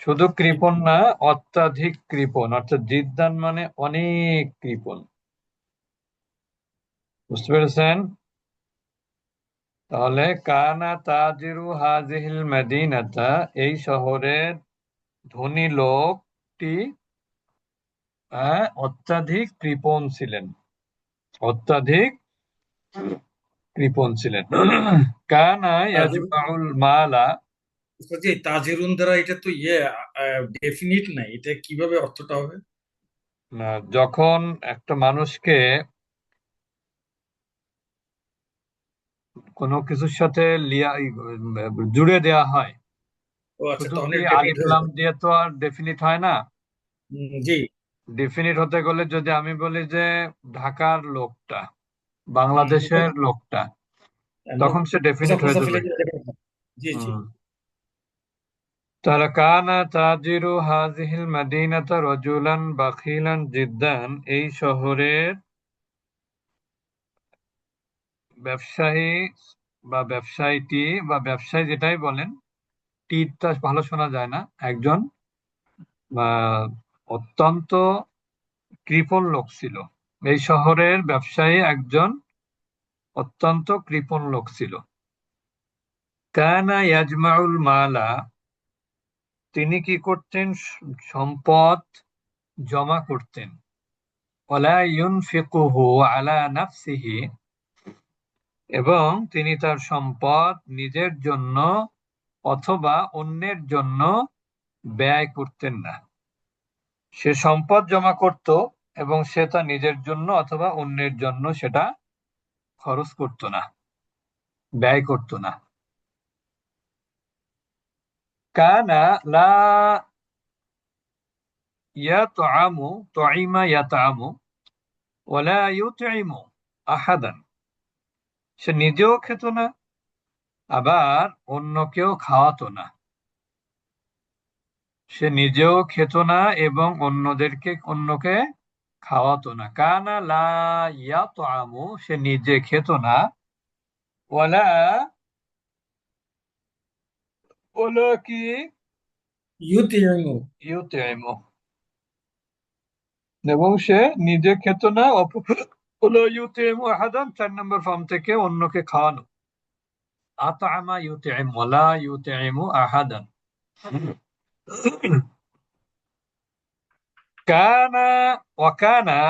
শুধু কৃপণ না অত্যাধিক কৃপণ। অর্থাৎ জিদ্দান মানে অনেক কৃপণ। বুঝতে পেরেছেন? তাহলে কানা তাজিরু হাজিহিল মেদিনাতা এই শহরের ধনী লোকটি আহ, অত্যাধিক কৃপণ ছিলেন। অত্যাধিক কৃপণ ছিলেন। কানা ইয়াজমাউল মালা যে তাজেরুন দ্বারা এটা তো ইয়ে ডেফিনিট নাই। এটা কীভাবে অর্থটা হবে? আহ, যখন একটা মানুষকে কোনো কিছুর সাথে লিয়া জুড়ে দেওয়া হয় ও আচ্ছা শুধু কি আলিফ লাম দিয়ে তো আর ডেফিনিট হয় না? জি। ডেফিনিট হতে গেলে যদি আমি বলি যে ঢাকার লোকটা বাংলাদেশের লোকটা তখন সে ডেফিনিট হয়ে যাবে। জি জি। তাহলে কানা তাজিরু হাজিহিল মাদিনাতা রজুলান বাখিলান জিদ্দান। এই শহরের ব্যবসায়ী বা ব্যবসায়ীটি বা ব্যবসায়ী যেটাই বলেন টিটা ভালো শোনা যায় না। একজন অত্যন্ত কৃপণ লোক ছিল। এই শহরের ব্যবসায়ী একজন অত্যন্ত কৃপণ লোক ছিল। কানা ইয়াজমাউল মালা তিনি কি করতেন? সম্পদ জমা করতেন। এবং তিনি তার সম্পদ নিজের জন্য অথবা অন্যের জন্য ব্যয় করতেন না। সে সম্পদ জমা করত এবং সে তা নিজের জন্য অথবা অন্যের জন্য সেটা খরচ করত না, ব্যয় করত না। কানা লা ইয়াতআমু তুইমা ইয়াতআমু ওয়ালা ইউতইমু আহাদান সে নিজেও খেত না, আবার অন্যকেও খাওয়াতো না। সে নিজেও খেত না এবং অন্যদেরকে, অন্যকে খাওয়াতো না। কানা লা ইয়াতআমু, সে নিজে খেত না। ওয়ালা ওয়ালা কি ইউতিমু ইউতিমু এবং সে নিজে খেত না ওয়ালা ইউতিমু আহাদান চার নম্বর ফর্ম থেকে অন্যকে খাওয়ানো আতআমা ইউতিম ওয়ালা ইউতিমু আহাদান কানা ওয়াকানা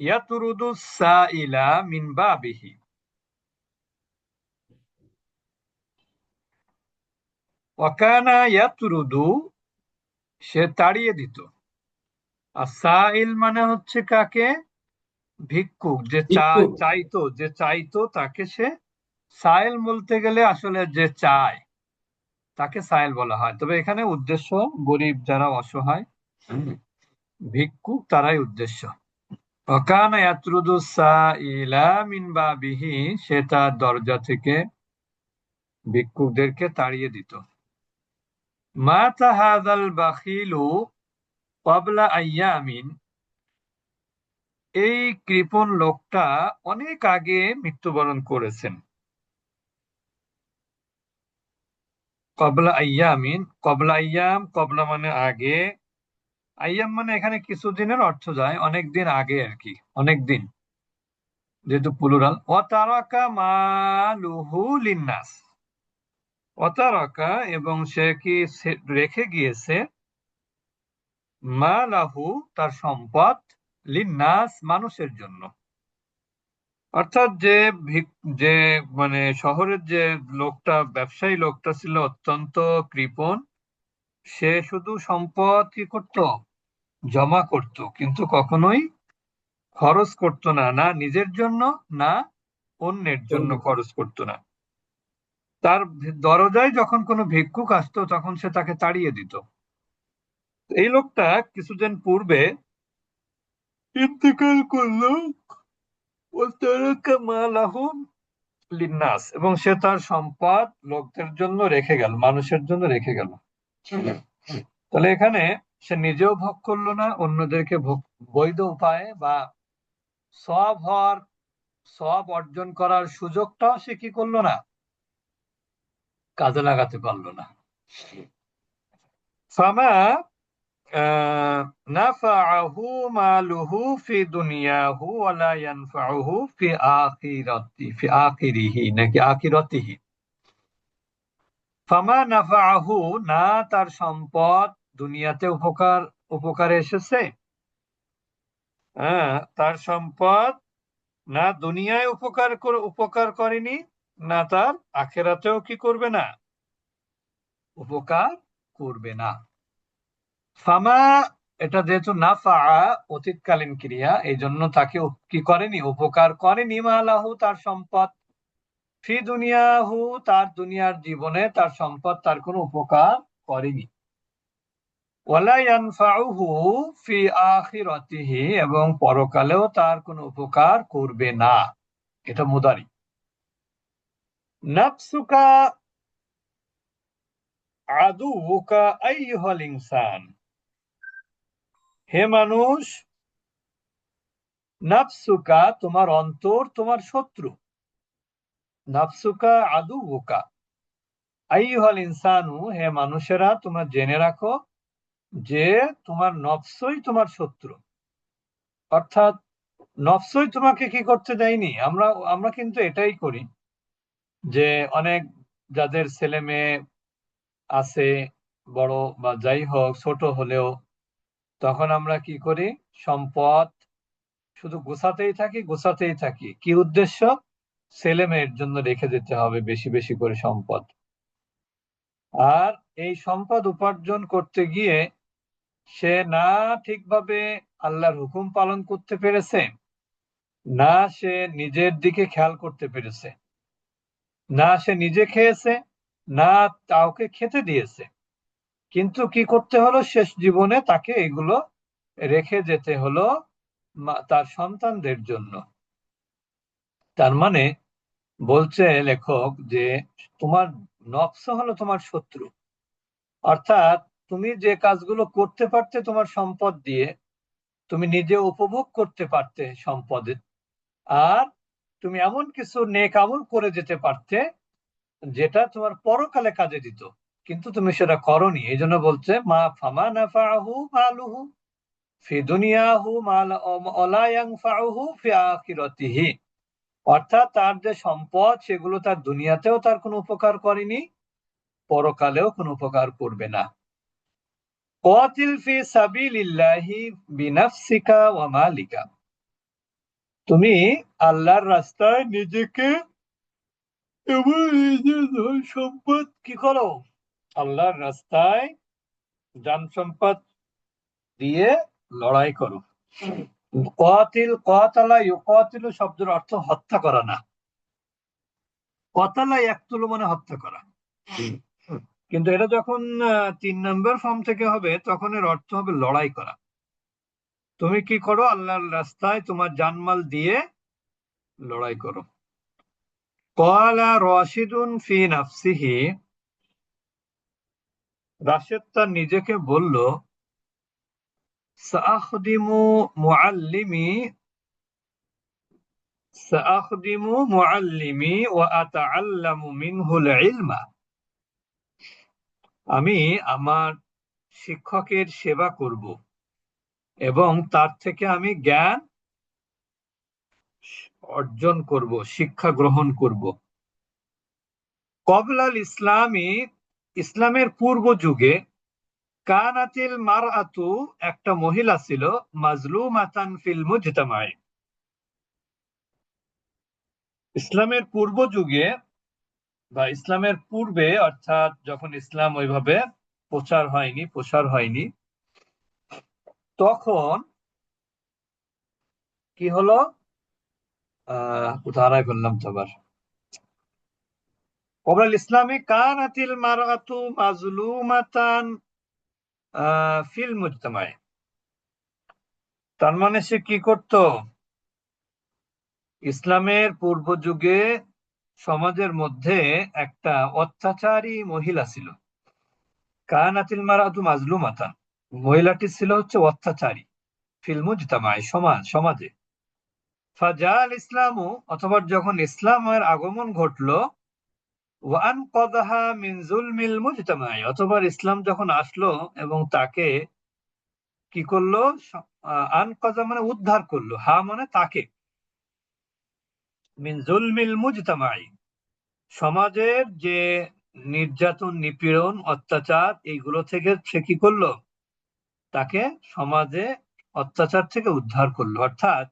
ইয়াতরুদু সাইলা মিন বাবিহি ওয়াকানা ইয়াতরুদু সে তাড়িয়ে দিত। আর সাইল মানে হচ্ছে কাকে? ভিক্ষুক যে চাইতো যে চাইতো তাকে সে সাইল বলতে গেলে আসলে যে চায় তাকে সাইল বলা হয়। তবে এখানে উদ্দেশ্য গরিব যারা অসহায় ভিক্ষুক তারাই উদ্দেশ্য। অকান ইয়াতরুদু সাইলা মিন বাবিহি সে তার দরজা থেকে ভিক্ষুকদেরকে তাড়িয়ে দিত। মাতা হাযাল বাখিলু ক্বাবলা আইয়ামিন এই কৃপণ লোকটা অনেক আগে মৃত্যুবরণ করেছেন। কবলা আইয়ামিন কবলা আইয়াম কবলা মানে আগে। আইয়াম মানে এখানে কিছুদিনের অর্থ যায়, অনেক দিন আগে আর কি, অনেক দিন। যেহেতু প্লুরাল অতারকা মালুহু লিন্নাস। অতারকা এবং সে কি রেখে গিয়েছে? মালাহু তার সম্পদ লিন্নাস মানুষের জন্য। অর্থাৎ যে যে মানে শহরের যে লোকটা, ব্যবসায়ী লোকটা ছিল অত্যন্ত কৃপণ, সে শুধু সম্পদ কি করত? জমা করত, কিন্তু কখনোই খরচ করত না। না নিজের জন্য, না অন্যের জন্য খরচ করত না। তার দরজায় যখন কোনো ভিক্ষুক আসতো, তখন সে তাকে তাড়িয়ে দিত। এই লোকটা কিছুদিন পূর্বে করল। লিন্নাস এবং সে তার সম্পদ লোকদের জন্য রেখে গেল, মানুষের জন্য রেখে গেল। তাহলে এখানে সে নিজেও ভোগ করল না, অন্যদেরকে বৈধ উপায়ে বা সব হওয়ার, সব অর্জন করার সুযোগটাও সে কি করল না? কাজে লাগাতে পারল না। ফামা আহ, নাফাআহু মালুহু ফি দুনিয়াহু ফি আখিরাতি ফি আখিরিহি নাকি আখিরাতিহি। ফামা না তার সম্পদ দুনিয়াতে উপকার উপকারে এসেছে। হ্যাঁ তার সম্পদ না দুনিয়ায় উপকার করে উপকার করেনি না তার, আখেরাতেও কি করবে না? উপকার করবে না। ফামা, এটা যেহেতু না ফা অতীতকালীন ক্রিয়া এই জন্য তাকে কি করেনি? উপকার করেনি মালাহু তার সম্পদ। ফি দুনিয়াহু, তার দুনিয়ার জীবনে তার সম্পদ তার কোনো উপকার করেনি। ফি আখিরাতিহি, এবং পরকালেও তার কোনো উপকার করবে না। এটা মুদারি হে মানুষ নাফসুকা তোমার অন্তর, তোমার শত্রু। নাফসুকা আদুউকা আইয়ুহাল ইনসানু হে মানুষেরা, তোমরা জেনে রাখো যে তোমার নফসই তোমার শত্রু। অর্থাৎ নফসই তোমাকে কি করতে দেয়নি? আমরা আমরা কিন্তু এটাই করি। যে অনেক যাদের ছেলে মেয়ে আছে, বড় বা যাই হোক, ছোট হলেও তখন আমরা কি করি? সম্পদ শুধু গোছাতেই থাকি গোছাতেই থাকি। কি উদ্দেশ্য? ছেলে মেয়ের জন্য রেখে দিতে হবে বেশি বেশি করে সম্পদ। আর এই সম্পদ উপার্জন করতে গিয়ে সে না ঠিকভাবে আল্লাহর হুকুম পালন করতে পেরেছে, না সে নিজের দিকে খেয়াল করতে পেরেছে। না সে নিজে খেয়েছে, না কাউকে খেতে দিয়েছে। কিন্তু কি করতে হলো? শেষ জীবনে তাকে এগুলো রেখে যেতে হলো তার সন্তানদের জন্য। তার মানে বলছে লেখক যে, তোমার নফস হলো তোমার শত্রু। অর্থাৎ তুমি যে কাজগুলো করতে পারতে তোমার সম্পদ দিয়ে, তুমি নিজে উপভোগ করতে পারতে সম্পদের আর তুমি এমন কিছু নেক আমল করে যেতে পারতে যেটা তোমার পরকালে কাজে দিত, কিন্তু তুমি সেটা করনি। এই জন্য বলছে, মা ফামা নাফাহু মালুহু, ফি দুনিয়াহু মাল ওলা ইয়ানফাউহু ফি আখিরাতিহি। অর্থাৎ তার যে সম্পদ, সেগুলো তার দুনিয়াতেও তার কোনো উপকার করেনি, পরকালেও কোনো উপকার করবে না। কাতিল ফি সাবিলিল্লাহি বিনাফসিকা ওয়া মালিকা। তুমি আল্লাহর রাস্তায় নিজেকে এবং নিজের ধন সম্পদ কি করো? আল্লাহর রাস্তায় যান সম্পদ দিয়ে লড়াই করো। কাতিল, কাতালা ইউকাতিলু শব্দের অর্থ হত্যা করা না। কতালা একতুলো মানে হত্যা করা। কিন্তু এটা যখন তিন নম্বর ফর্ম থেকে হবে, তখন এর অর্থ হবে লড়াই করা। তুমি কি করো? আল্লাহর রাস্তায় তোমার জানমাল দিয়ে লড়াই করো। কলা রশিদুন ফি নাফসিহি। রাশেদ তার নিজেকে বলল, সাআখদিমু মুআল্লিমি সাআখদিমু মুআল্লিমি ওয়া আতাআল্লামু মিনহুল ইলমা। আমি আমার শিক্ষকের সেবা করব। এবং তার থেকে আমি জ্ঞান অর্জন করব, শিক্ষা গ্রহণ করব। কবলাল ইসলামী, ইসলামের পূর্ব যুগে কানাতিল মার আতু একটা মহিলা ছিল, মাজলুমাতান ফিল মুজতামাই। ইসলামের পূর্ব যুগে বা ইসলামের পূর্বে, অর্থাৎ যখন ইসলাম ওইভাবে প্রচার হয়নি, প্রসার হয়নি তখন কি হলো? কোথায় ফেললাম তো আবার? কবলাল ইসলামে কানাতিল মারআতু মাজলুমাতান ফিল মুজতামায় তার মানে সে কি করত? ইসলামের পূর্ব যুগে সমাজের মধ্যে একটা অত্যাচারী মহিলা ছিল। কানাতিল মারাতু মাজলুমাতান। মহিলাটি ছিল হচ্ছে অত্যাচারী। ফিল মুজতামায় সমাজ, সমাজে। ফাজাল ইসলামু, অথবা যখন ইসলামের আগমন ঘটলো, ওয়ান কদাহা মিন জুলমিল মুজতামাই, অথবা ইসলাম যখন আসলো এবং তাকে কি করল? আন কজা মানে উদ্ধার করল, হা মানে তাকে। মিন জুলমিল মুজতামাই, সমাজের যে নির্যাতন, নিপীড়ন, অত্যাচার, এইগুলো থেকে সে কি করল? তাকে সমাজে অত্যাচার থেকে উদ্ধার করলো অর্থাৎ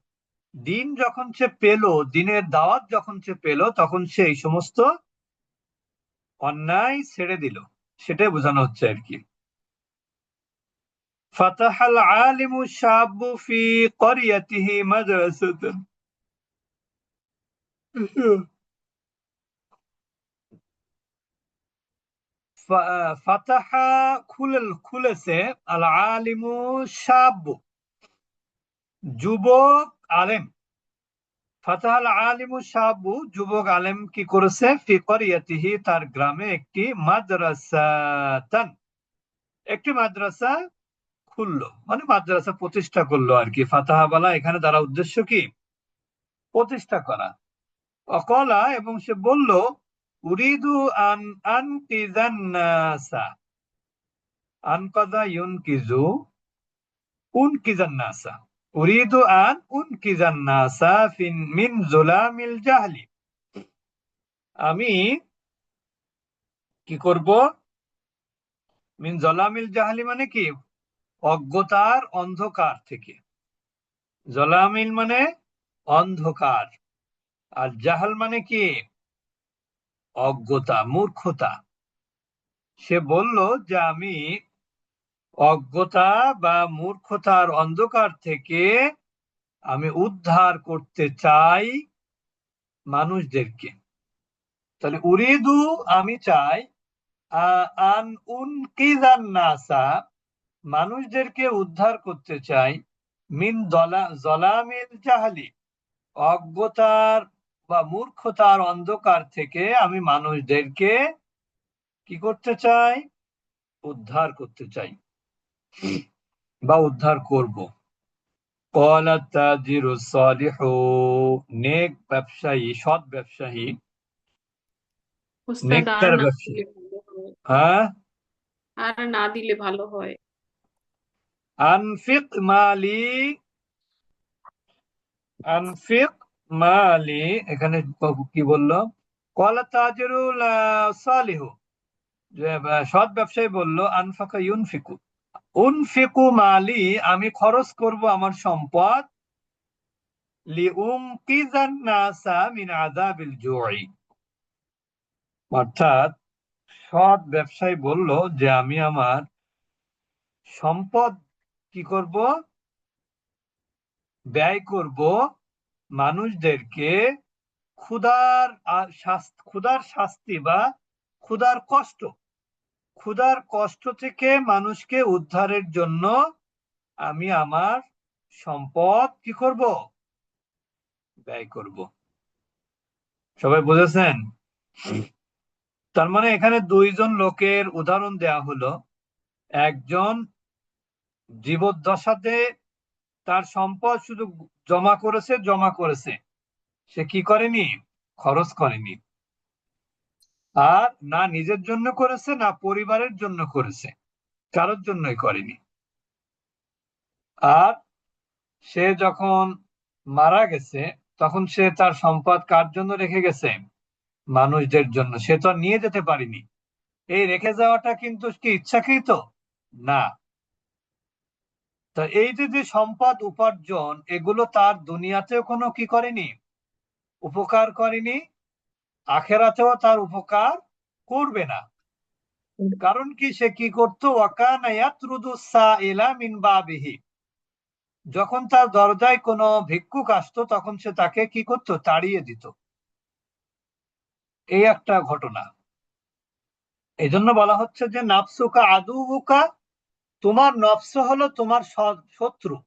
দিন যখন সে পেল দিনের দাওয়াত যখন সে পেল তখন সে এই সমস্ত অন্যায় ছেড়ে দিল সেটাই বোঝানো হচ্ছে আর কি فتح العالم الشاب في قريته مدرسة খুলেছে আল আলিমু যুবক আলেম যুবক আলেম কি করেছে তার গ্রামে একটি মাদ্রাসা একটি মাদ্রাসা খুললো মানে মাদ্রাসা প্রতিষ্ঠা করল আর কি ফাতাহাবালা এখানে দ্বারা উদ্দেশ্য কি প্রতিষ্ঠা করা অকলা এবং সে বলল উরিদু আন আনকিজান্নাসা আনকাদা ইউনকিজু উনকিজান্নাসা উরিদু আন উনকিজান্নাসা ফিন মিন জুলামিল জাহলি আমি কি করব মিন জলামিল জাহলি মানে কি অজ্ঞতার অন্ধকার থেকে জলামিল মানে অন্ধকার আর জাহাল মানে কি অজ্ঞতা, মূর্খতা। সে বলল যে আমি অজ্ঞতা বা মূর্খতার অন্ধকার থেকে আমি উদ্ধার করতে চাই মানুষদেরকে। তাহলে, উরিদু আমি চাই আন নাসা, মানুষদেরকে উদ্ধার করতে চাই, মিন জলামিল জাহালি, অজ্ঞতার বা মূর্খতার অন্ধকার থেকে আমি মানুষদেরকে কি করতে চাই? উদ্ধার করতে চাই। বা উদ্ধার করব। ব্যবসায়ী সৎ হ্যাঁ? না দিলে ভালো হয়। আনফিক আনফিক মালি এখানে কি বলল? কলা তাজরুল সালিহ। সৎ ব্যবসায়ী বলল, আনফাকা ইউনফিকু। উনফিকু মালি, আমি খরচ করব আমার সম্পদ। অর্থাৎ, সৎ ব্যবসায়ী বলল যে, আমি আমার সম্পদ কি করব? ব্যয় করব। মানুষদেরকে ক্ষুধার ক্ষুধার শাস্তি বা ক্ষুধার কষ্ট ক্ষুধার কষ্ট থেকে মানুষকে উদ্ধারের জন্য আমি আমার সম্পদ কি করব? ব্যয় করব। সবাই বুঝেছেন? তার মানে এখানে দুইজন লোকের উদাহরণ দেয়া হলো। একজন জীবদ্দশাতে তার সম্পদ শুধু জমা করেছে জমা করেছে। সে কি করেনি? খরচ করেনি। আর না নিজের জন্য করেছে, না পরিবারের জন্য করেছে। কারোর জন্যই করেনি। আর সে যখন মারা গেছে, তখন সে তার সম্পদ কার জন্য রেখে গেছে? মানুষদের জন্য। সে তো নিয়ে যেতে পারেনি। এই রেখে যাওয়াটা কিন্তু কি ইচ্ছাকৃত? না। তা এই যে যে সম্পদ, উপার্জন, এগুলো তার দুনিয়াতেও কোনো কি করেনি? উপকার করেনি। আখেরাতেও তার উপকার করবে না। কারণ কি? সে কি করতো? যখন তার দরজায় কোনো ভিক্ষুক আসতো, তখন সে তাকে কি করতো? তাড়িয়ে দিত। এই একটা ঘটনা। এই জন্য বলা হচ্ছে যে, নাফসুকা আদুবুকা তোমার নফস হলো তোমার শত্রু।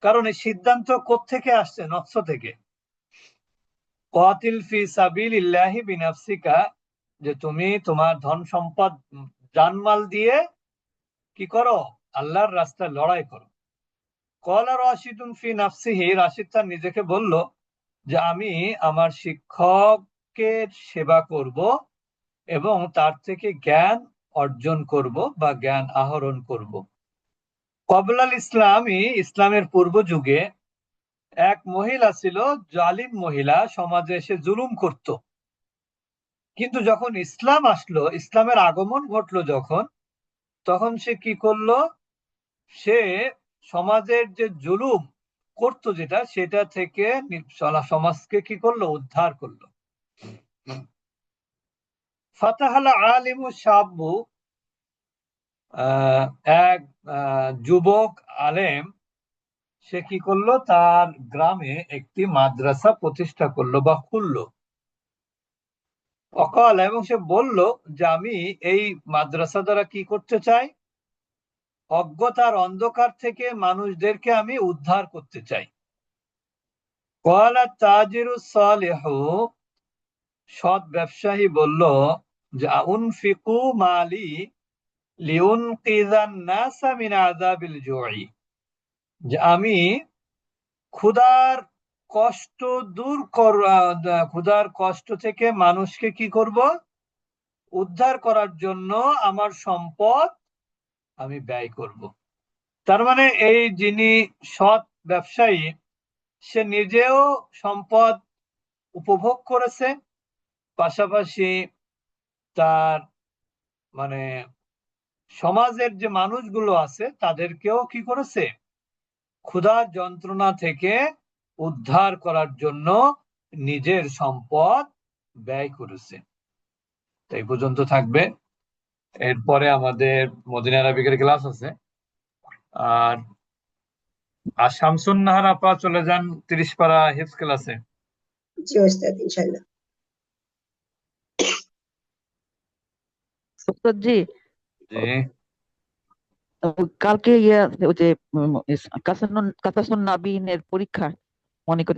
কারণ এই সিদ্ধান্ত থেকে আসছে? নফস থেকে। যে তুমি তোমার ধন সম্পদ, জানমাল দিয়ে কি করো? আল্লাহর রাস্তায় লড়াই করো। কলা রাশিদুন ফি নাফসিহি, রাশিদ তার নিজেকে বলল যে, আমি আমার শিক্ষকের সেবা করব এবং তার থেকে জ্ঞান অর্জন করব বা জ্ঞান আহরণ করব। কবলাল ইসলামী ইসলামের পূর্ব যুগে এক মহিলা ছিল, জালিম মহিলা, সমাজে এসে জুলুম করত। কিন্তু যখন ইসলাম আসলো, ইসলামের আগমন ঘটলো যখন, তখন সে কি করল? সে সমাজের যে জুলুম করতো যেটা, সেটা থেকে সমাজকে কি করল? উদ্ধার করল। ফাতাহাল আলিমু সাব্বু এক যুবক আলেম, সে কি করল? তার গ্রামে একটি মাদ্রাসা প্রতিষ্ঠা করল বা খুললো। অকাল, এবং সে বলল যে, আমি এই মাদ্রাসা দ্বারা কি করতে চাই? অজ্ঞতার অন্ধকার থেকে মানুষদেরকে আমি উদ্ধার করতে চাই। কলা তাজিরু সালেহু, সৎ ব্যবসায়ী বলল যে আমি ক্ষুধার কষ্ট দূর কর, ক্ষুধার কষ্ট থেকে মানুষকে কি করব? উদ্ধার করার জন্য আমার সম্পদ আমি ব্যয় করব। তার মানে এই যিনি সৎ ব্যবসায়ী, সে নিজেও সম্পদ উপভোগ করেছে। পাশাপাশি তার মানে সমাজের যে মানুষগুলো আছে, তাদেরকেও কি করেছে? ক্ষুধার যন্ত্রণা থেকে উদ্ধার করার জন্য নিজের সম্পদ ব্যয় করেছে। তো এই পর্যন্ত থাকবে। এরপরে আমাদের মদিনা আরবিকের ক্লাস আছে। আর আর শামসুন নাহার আপা চলে যান তিরিশ পারা হিফজ ক্লাসে। জি, ওস্তাদ জি। কালকে ইয়ে ওই যে কাসাসুন নাবিনের পরীক্ষা মনে করি